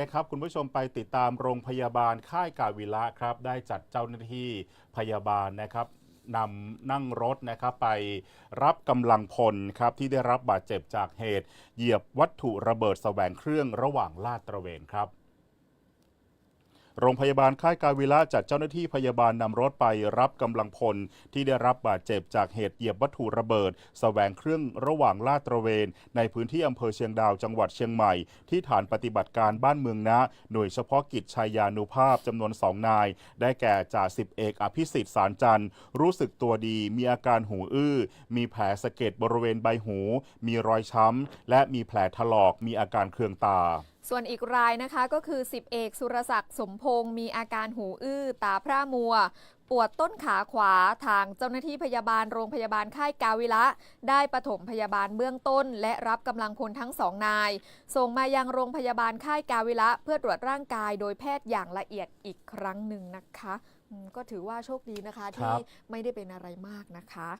นะครับคุณผู้ชมไปติดตามโรงพยาบาลค่ายกาวิระครับ ได้จัดเจ้าหน้าที่พยาบาลนะครับนำนั่งรถนะครับไปรับกำลังพลครับที่ได้รับบาดเจ็บจากเหตุ เหยียบวัตถุระเบิดแสวงเครื่องระหว่างลาดตระเวนครับ โรงพยาบาลค่ายกาวิระจัดเจ้าหน้าที่พยาบาลนำรถไปรับกำลังพลที่ได้รับบาดเจ็บจากเหตุเหยียบวัตถุระเบิดแสวงเครื่องระหว่างลาดตระเวน ในพื้นที่อำเภอเชียงดาวจังหวัดเชียงใหม่ ที่ฐานปฏิบัติการบ้านเมืองนะ หน่วยเฉพาะกิจชายานุภาพจำนวนสองนาย ได้แก่จ่าสิบเอกอภิสิทธิ์สารจันทร์ รู้สึกตัวดีมีอาการหูอื้อ มีแผลสะเก็ดบริเวณใบหู มีรอยช้ำและมีแผลถลอกมีอาการเคืองตาส่วนอีกรายนะคะก็คือ 10 เอกสุรศักดิ์สมพงศ์มีอาการหูอื้อ ตาพร่ามัว ปวดต้นขาขวาทางเจ้าหน้าที่พยาบาลโรงพยาบาลค่ายกาวิระได้ปฐมพยาบาลเบื้องต้น และรับกำลังพลทั้งสองนาย ส่งมายังโรงพยาบาลค่ายกาวิระเพื่อตรวจร่างกายโดยแพทย์อย่างละเอียดอีกครั้งหนึ่งนะคะอืมก็ถือว่าโชคดีนะคะครัที่บไม่ได้เป็นอะไรมากนะคะ